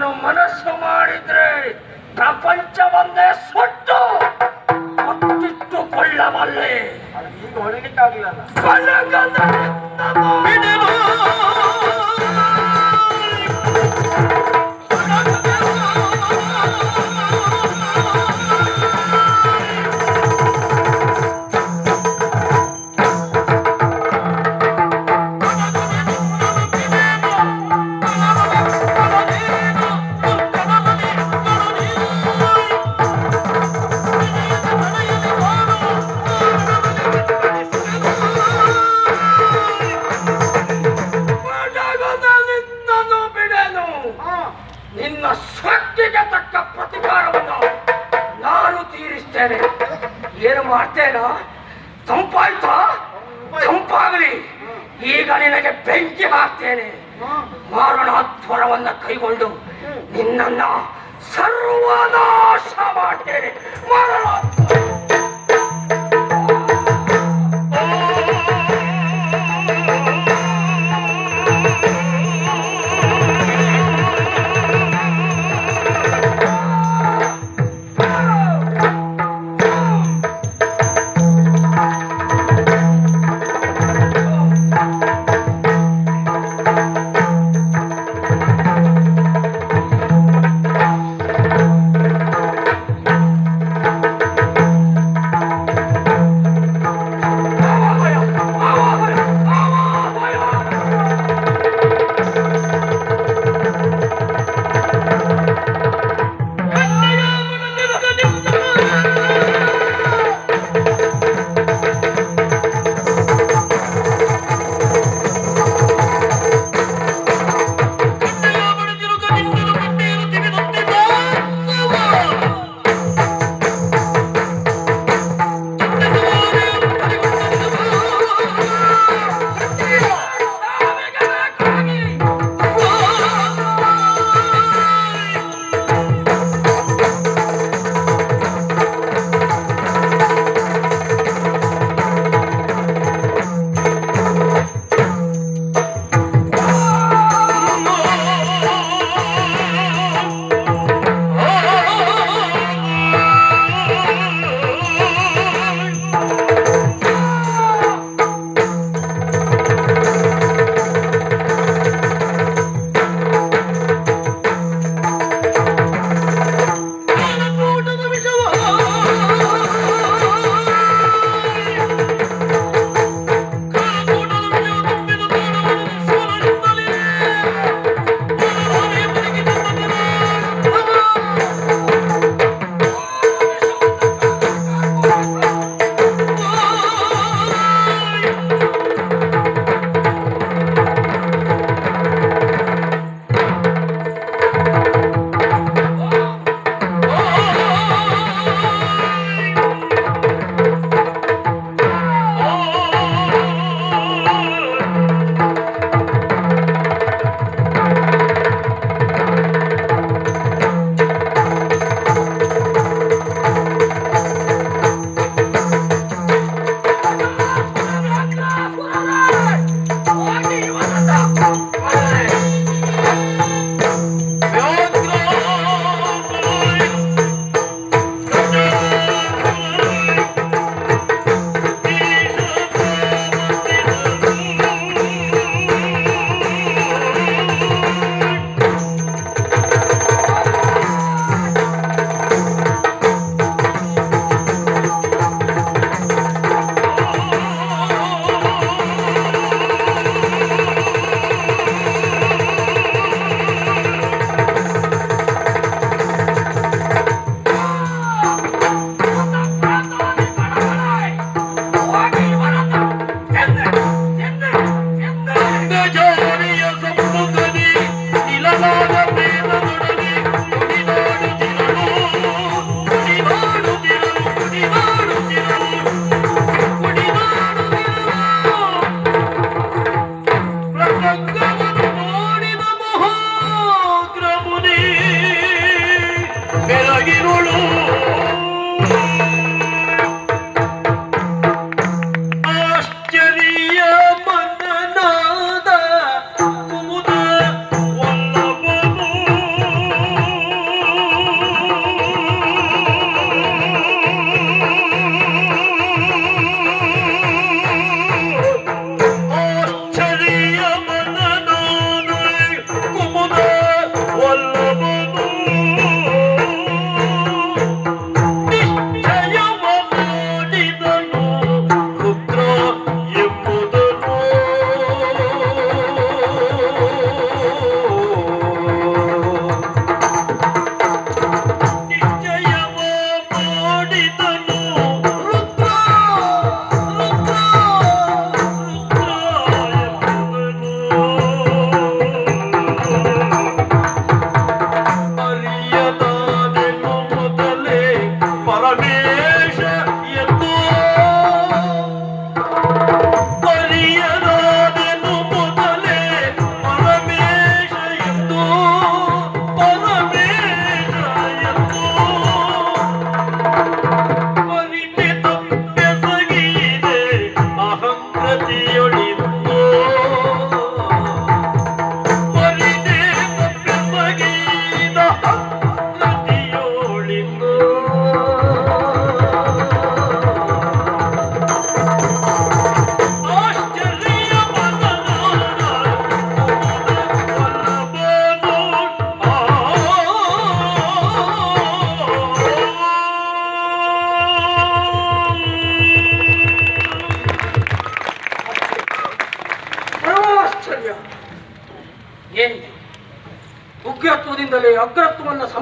ನಾನು ಮನಸ್ಸು ಮಾಡಿದ್ರೆ ಪ್ರಪಂಚವನ್ನೇ ಸುಟ್ಟು ಮುತ್ತಿಟ್ಟುಕೊಳ್ಳಬಲ್ಲೆ ಅದು ಈಗ ನಿನಗೆ ಬೆಂಕಿ ಹಾಕ್ತೇನೆ ಮಾರಣಾಧ್ವರವನ್ನ ಕೈಗೊಂಡು ನಿನ್ನನ್ನ ಸರ್ವನಾಶ ಮಾಡ್ತೇನೆ. ಮಾರಣಾಧ್ವರ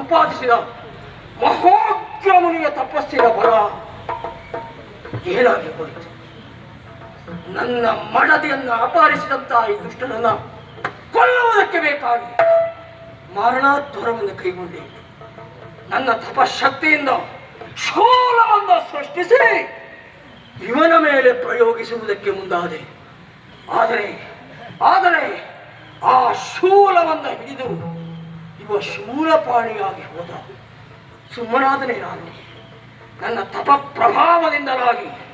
ಸಂಪಾದಿಸಿದ ಮಹೋಗ್ರಮುನಿಯ ತಪಸ್ಸಿನ ಬಲ ಏನಾಗಿ ಹೋಯಿತು? ನನ್ನ ಮಡದಿಯನ್ನು ಅಪಹರಿಸಿದಂತಹ ಈ ದುಷ್ಟನನ್ನ ಕೊಲ್ಲುವುದಕ್ಕೆ ಬೇಕಾಗಿ ಮರಣಾಧ್ವರವನ್ನು ಕೈಗೊಂಡೆ. ನನ್ನ ತಪಶಕ್ತಿಯಿಂದ ಶೂಲವನ್ನು ಸೃಷ್ಟಿಸಿ ಇವನ ಮೇಲೆ ಪ್ರಯೋಗಿಸುವುದಕ್ಕೆ ಮುಂದಾದೆ. ಆದರೆ ಆದರೆ ಆ ಶೂಲವನ್ನು ಹಿಡಿದು ಇವ ಶೂಲಪಾಣಿಯಾಗಿ ಹೋದ. ಸುಮ್ಮನಾದನೆ ನಾನು. ನನ್ನ ತಪ ಪ್ರಭಾವದಿಂದಲಾಗಿ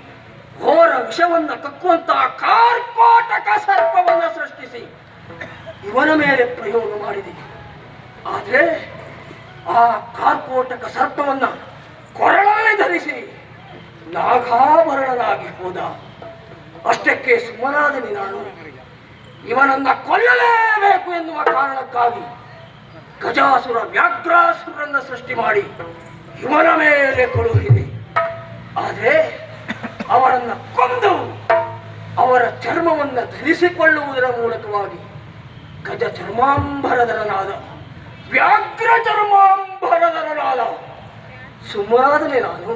ಘೋರ ವಿಷವನ್ನು ಕಕ್ಕುವಂತಹ ಕಾರ್ಕೋಟಕ ಸರ್ಪವನ್ನು ಸೃಷ್ಟಿಸಿ ಇವನ ಮೇಲೆ ಪ್ರಯೋಗ ಮಾಡಿದೆ. ಆದರೆ ಆ ಕಾರ್ಕೋಟಕ ಸರ್ಪವನ್ನ ಕೊರಳಲ್ಲಿ ಧರಿಸಿ ನಾಗಾಭರಣನಾಗಿ ಹೋದ. ಅಷ್ಟಕ್ಕೆ ಸುಮ್ಮನಾದನಿ ನಾನು. ಇವನನ್ನ ಕೊಲ್ಲಲೇಬೇಕು ಎನ್ನುವ ಕಾರಣಕ್ಕಾಗಿ ಗಜಾಸುರ ವ್ಯಾಘ್ರಾಸುರನ್ನ ಸೃಷ್ಟಿ ಮಾಡಿ ಇವನ ಮೇಲೆ ಕಳುಹಿದೆ ಆದರೆ ಅವರನ್ನ ಕೊಂದು ಅವರ ಚರ್ಮವನ್ನು ಧರಿಸಿಕೊಳ್ಳುವುದರ ಮೂಲಕವಾಗಿ ಗಜ ಚರ್ಮಾಂಬರಧರನಾದ ವ್ಯಾಘ್ರ ಚರ್ಮಾಂಬರಧರನಾದ ಸುಮ್ಮನಾದನೆ ನಾನು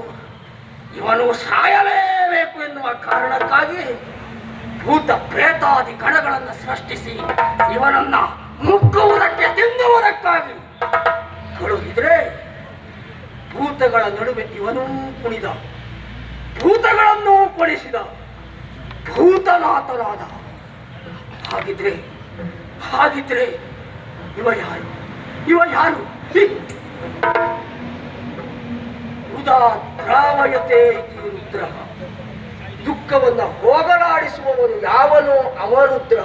ಇವನು ಸಾಯಲೇಬೇಕು ಎನ್ನುವ ಕಾರಣಕ್ಕಾಗಿ ಭೂತ ಪ್ರೇತಾದಿ ಕಣಗಳನ್ನು ಸೃಷ್ಟಿಸಿ ಇವನನ್ನ ಮುಕ್ಕುವುದಕ್ಕೆ ತಿನ್ನುವುದಕ್ಕಾಗಿ. ಕಳುಹಿದ್ರೆ ಭೂತಗಳ ನಡುವೆ ಇವನೂ ಕುಣಿದ. ಭೂತಗಳನ್ನು ಕೊಡಿಸಿದ ಭೂತನಾಥನಾದ. ಹಾಗಿದ್ರೆ ಹಾಗಿದ್ರೆ ಇವ ಯಾರು? ಇವ ಯಾರು? ಉದಾ ದ್ರಾವಯತೆ ರುದ್ರ. ದುಃಖವನ್ನು ಹೋಗಲಾಡಿಸುವವನು ಯಾವನೋ? ಅಮರುದ್ರ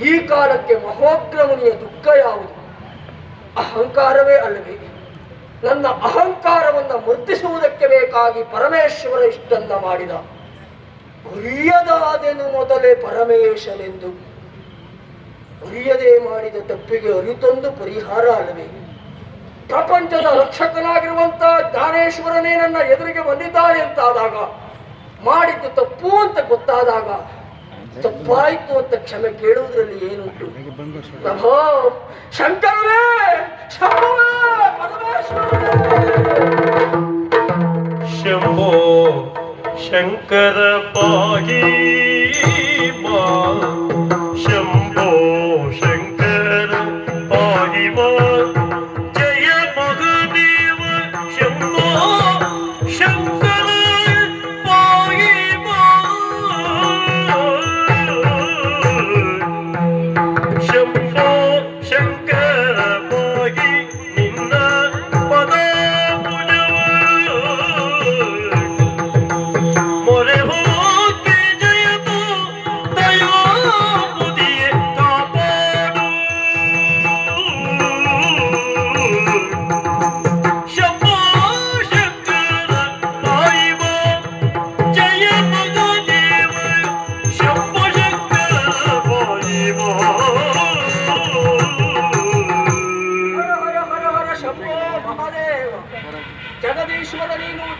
ಈ ಕಾಲಕ್ಕೆ ಮಹೋಗ್ರಮುನಿಯ ದುಃಖ ಯಾವುದು? ಅಹಂಕಾರವೇ ಅಲ್ಲವೇ? ನನ್ನ ಅಹಂಕಾರವನ್ನ ಮುರ್ತಿಸುವುದಕ್ಕೆ ಬೇಕಾಗಿ ಪರಮೇಶ್ವರ ಇಷ್ಟನ್ನ ಮಾಡಿದ. ಅರಿಯದಾದೆನು ಮೊದಲೇ ಪರಮೇಶನೆಂದು. ಅರಿಯದೇ ಮಾಡಿದ ತಪ್ಪಿಗೆ ಅರಿತೊಂದು ಪರಿಹಾರ ಅಲ್ಲವೇ? ಪ್ರಪಂಚದ ರಕ್ಷಕನಾಗಿರುವಂತ ಜ್ಞಾನೇಶ್ವರನೇ ನನ್ನ ಎದುರಿಗೆ ಬಂದಿದ್ದಾನೆ ಅಂತಾದಾಗ, ಮಾಡಿದ್ದು ತಪ್ಪು ಅಂತ ಗೊತ್ತಾದಾಗ ತಪ್ಪಾಯ್ತು ಅಂತ ಕ್ಷಮೆ ಕೇಳುವುದರಲ್ಲಿ ಏನುಂಟು? ಪ್ರಭೋ ಶಂಕರನೇ ಶಂಭೋ ಶಂಕರ ಪಾಗಿ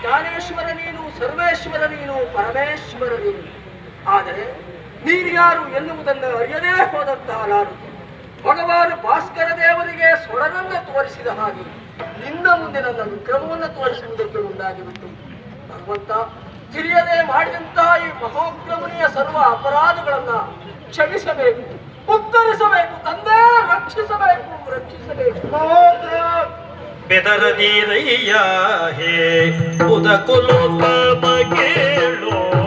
ಜ್ಞಾನೇಶ್ವರ ನೀನು, ಸರ್ವೇಶ್ವರ ನೀನು, ಪರಮೇಶ್ವರ ನೀನು. ಆದರೆ ನೀನು ಯಾರು ಎನ್ನುವುದನ್ನು ಅರಿಯದೇ ಹೋದಂತಹ ನಾನು ಭಗವಾನ್ ಭಾಸ್ಕರ ದೇವರಿಗೆ ಸ್ವರನನ್ನು ತೋರಿಸಿದ ಹಾಗೆ ನಿನ್ನ ಮುಂದೆ ನನ್ನ ವಿಕ್ರಮವನ್ನು ತೋರಿಸುವುದಕ್ಕೆ ಮುಂದಾಗಿಬಿಟ್ಟು ಭಗವಂತ, ತಿಳಿಯದೆ ಮಾಡಿದಂತಹ ಈ ಮಹೋಗ್ರಮನಿಯ ಸರ್ವ ಅಪರಾಧಗಳನ್ನ ಕ್ಷಮಿಸಬೇಕು, ಉತ್ತರಿಸಬೇಕು, ತಂದೆ ರಕ್ಷಿಸಬೇಕು ರಕ್ಷಿಸಬೇಕು. ಬೆದರದಿರಯ್ಯ ಹೇ. ಉದಕುಲು ಕೇಳೋ.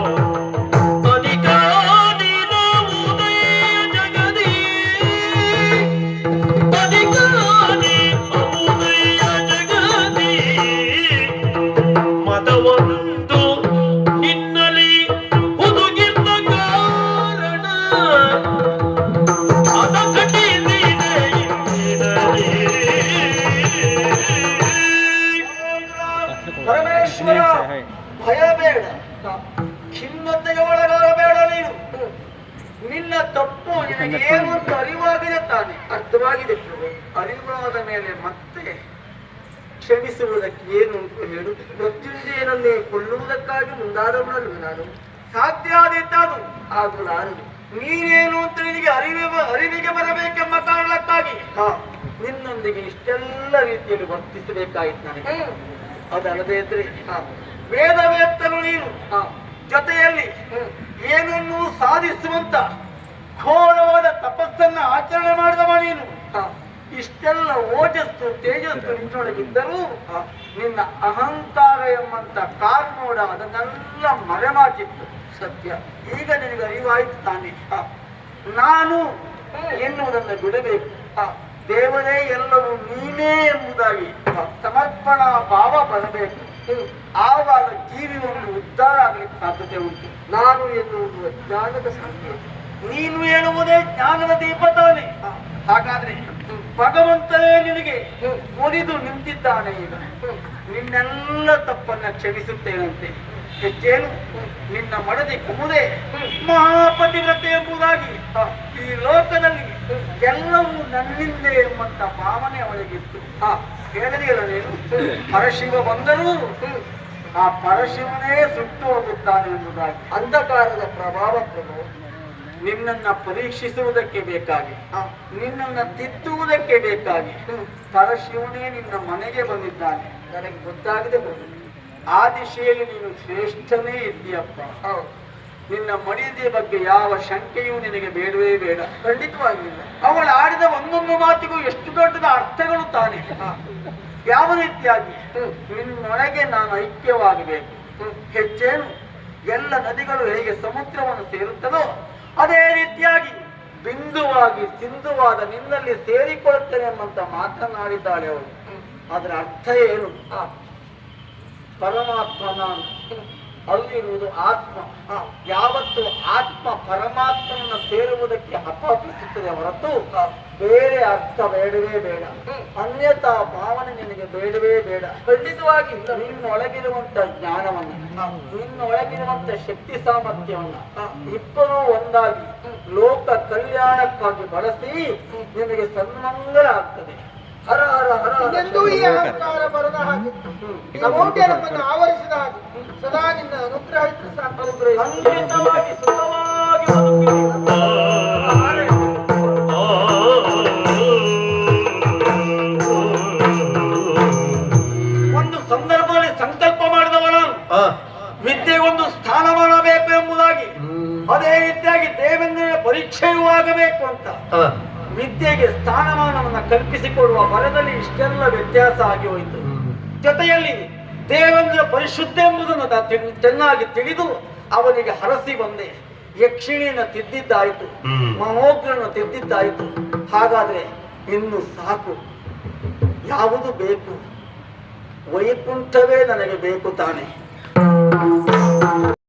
ಮುಂದಾದವನಲ್ವ ನಾನು ಸಾಧ್ಯ ಹಾಗೂ ನಾನು ನೀನೇನು ಅಂತ ನಿನಗೆ ಅರಿವೆ ಅರಿವಿಗೆ ಬರಬೇಕೆಂಬ ಕಾರಣಕ್ಕಾಗಿ. ಹಾ ನಿನ್ನೊಂದಿಗೆ ಇಷ್ಟೆಲ್ಲ ರೀತಿಯಲ್ಲಿ ವರ್ತಿಸಬೇಕಾಯಿತು ನನಗೆ. ಅದಲ್ಲದೆ ಇದ್ರೆ ವೇದ ವೇತ್ತನು ನೀನು ಜೊತೆಯಲ್ಲಿ ಏನನ್ನು ಸಾಧಿಸುವಂತ ಘೋರವಾದ ತಪಸ್ಸನ್ನ ಆಚರಣೆ ಮಾಡಿದವ ನೀನು. ಇಷ್ಟೆಲ್ಲ ಓಜಸ್ಸು ತೇಜಸ್ಸು ನಿನ್ನೊಳಗಿದ್ದರೂ ನಿನ್ನ ಅಹಂಕಾರ ಎಂಬಂತ ಕಾರ್ಮೋಡ ಅದನ್ನೆಲ್ಲ ಮರೆಮಾಚಿತ್ತು. ಸತ್ಯ. ಈಗ ನಿನಗೆ ಅರಿವಾಯಿತು ತಾನೆ. ನಾನು ಎನ್ನುವುದನ್ನು ಬಿಡಬೇಕು. ದೇವರೇ ಎಲ್ಲವೂ ನೀನೇ ಎಂಬುದಾಗಿ ಸಮರ್ಪಣಾ ಭಾವ ಬರಬೇಕು. ಆವಾಗ ಜೀವಿ ಒಂದು ಉದ್ಧಾರ ಆಗಲಿಕ್ಕೆ ಸಾಧ್ಯತೆ ಉಂಟು. ನಾನು ಎನ್ನುವುದು ಜ್ಞಾನದ ಸಂಕೇತ. ನೀನು ಹೇಳುವುದೇ ಜ್ಞಾನದ ದೀಪ ತಾನೆ. ಹಾಗಾದ್ರೆ ಭಗವಂತನೇ ನಿನಗೆ ಮುರಿದು ನಿಂತಿದ್ದಾನೆ ಈಗ. ನಿನ್ನೆಲ್ಲ ತಪ್ಪನ್ನ ಕ್ಷಮಿಸುತ್ತೇನಂತೆ. ಹೆಚ್ಚೇನು, ನಿನ್ನ ಮಡದಿ ಕುಮುದೆ ಮಹಾಪತಿವ್ರತೆ ಎಂಬುದಾಗಿ ಈ ಲೋಕದಲ್ಲಿ ಎಲ್ಲವೂ ನನ್ನಿಂದೆ ಎಂಬಂತ ಭಾವನೆ ಅವಳಿಗಿತ್ತು. ಆ, ಹೇಳಿದೆಯಲ್ಲ ನೀನು? ಪರಶಿವ ಬಂದರೂ ಆ ಪರಶಿವನೇ ಸುಟ್ಟು ಹೋಗುತ್ತಾನೆ ಎಂಬುದಾಗಿ. ಅಂಧಕಾರದ ಪ್ರಭಾವ ಪ್ರಭು ನಿನ್ನನ್ನ ಪರೀಕ್ಷಿಸುವುದಕ್ಕೆ ಬೇಕಾಗಿ. ನಿನ್ನನ್ನ ತಿದ್ದುವುದಕ್ಕೆ ಬೇಕಾಗಿ. ಪರಶಿವನೇ ನಿನ್ನ ಮನೆಗೆ ಬಂದಿದ್ದಾನೆ. ನನಗೆ ಗೊತ್ತಾಗದೆ ಬಂದ ಆ ದಿಶೆಯಲ್ಲಿ ನೀನು ಶ್ರೇಷ್ಠನೇ ಇದ್ದೀಯಪ್ಪ. ನಿನ್ನ ಮಡಿದಿಯ ಬಗ್ಗೆ ಯಾವ ಶಂಕೆಯೂ ನಿನಗೆ ಬೇಡವೇ ಬೇಡ. ಖಂಡಿತವಾಗಿಲ್ಲ ಅವಳು ಆಡಿದ ಒಂದೊಂದು ಮಾತಿಗೂ ಎಷ್ಟು ದೊಡ್ಡದ ಅರ್ಥಗಳು ತಾನೆ. ಯಾವ ರೀತಿಯಾಗಿ? ನಿನ್ನೊಳಗೆ ನಾನು ಐಕ್ಯವಾಗಬೇಕು. ಹೆಚ್ಚೇನು? ಎಲ್ಲ ನದಿಗಳು ಹೇಗೆ ಸಮುದ್ರವನ್ನು ಸೇರುತ್ತದೋ ಅದೇ ರೀತಿಯಾಗಿ ಬಿಂದುವಾಗಿ ಸಿಂಧುವಾದ ನಿನ್ನಲ್ಲಿ ಸೇರಿಕೊಳ್ಳುತ್ತೇನೆ ಎಂಬಂತ ಮಾತನಾಡಿದ್ದಾಳೆ ಅವಳು. ಅದರ ಅರ್ಥ ಏನು? ಪರಮಾತ್ಮ ನಾನು ಅಲ್ಲಿರುವುದು ಆತ್ಮ. ಯಾವತ್ತು ಆತ್ಮ ಪರಮಾತ್ಮನ ಸೇರುವುದಕ್ಕೆ ಹಪಾಪಿಸುತ್ತದೆ ಹೊರತು ಬೇರೆ ಅರ್ಥ ಬೇಡವೇ ಬೇಡ. ಅನ್ಯತಾ ಭಾವನೆ ನಿನಗೆ ಬೇಡವೇ ಬೇಡ. ಖಂಡಿತವಾಗಿ ನಿನ್ನೊಳಗಿರುವಂತ ಜ್ಞಾನವನ್ನ ನಿನ್ನೊಳಗಿರುವಂತ ಶಕ್ತಿ ಸಾಮರ್ಥ್ಯವನ್ನ ಇಬ್ಬರೂ ಒಂದಾಗಿ ಲೋಕ ಕಲ್ಯಾಣಕ್ಕಾಗಿ ಬಳಸಿ ನಿನಗೆ ಸನ್ಮಂಗಲ ಆಗ್ತದೆ. ಹರ ಹರ ಹರ ಈ ಅಹಂಕಾರ ಬರದ ಹಾಗೆ. ನಮೋಟ್ಯ ನಮ್ಮನ್ನು ಆವರಿಸಿದ ಹಾಗೆ. ಸದಾ ನಿನ್ನ ಅನುಗ್ರಹ ಸಾಕು. ಖಂಡಿತವಾಗಿ ಸುಖವಾಗಿ ರೀತಿಯಾಗಿ ದೇವೇಂದ್ರನ ಪರೀಕ್ಷೆಯೂ ಆಗಬೇಕು ಅಂತ. ವಿದ್ಯೆಗೆ ಸ್ಥಾನಮಾನವನ್ನ ಕಲ್ಪಿಸಿಕೊಡುವ ಬರದಲ್ಲಿ ಇಷ್ಟೆಲ್ಲ ವ್ಯತ್ಯಾಸ ಆಗಿ ಹೋಯಿತು. ಜೊತೆಯಲ್ಲಿ ದೇವೇಂದ್ರ ಪರಿಶುದ್ಧ ಎಂಬುದನ್ನು ಚೆನ್ನಾಗಿ ತಿಳಿದು ಅವನಿಗೆ ಹರಸಿ ಬಂದೆ. ಯಕ್ಷಿಣಿಯನ್ನು ತಿದ್ದಿದ್ದಾಯಿತು. ಮಹೋಗ್ರನ್ನು ತಿದ್ದಿದ್ದಾಯಿತು. ಹಾಗಾದ್ರೆ ಇನ್ನು ಸಾಕು. ಯಾವುದು ಬೇಕು? ವೈಕುಂಠವೇ ನನಗೆ ಬೇಕು ತಾನೆ.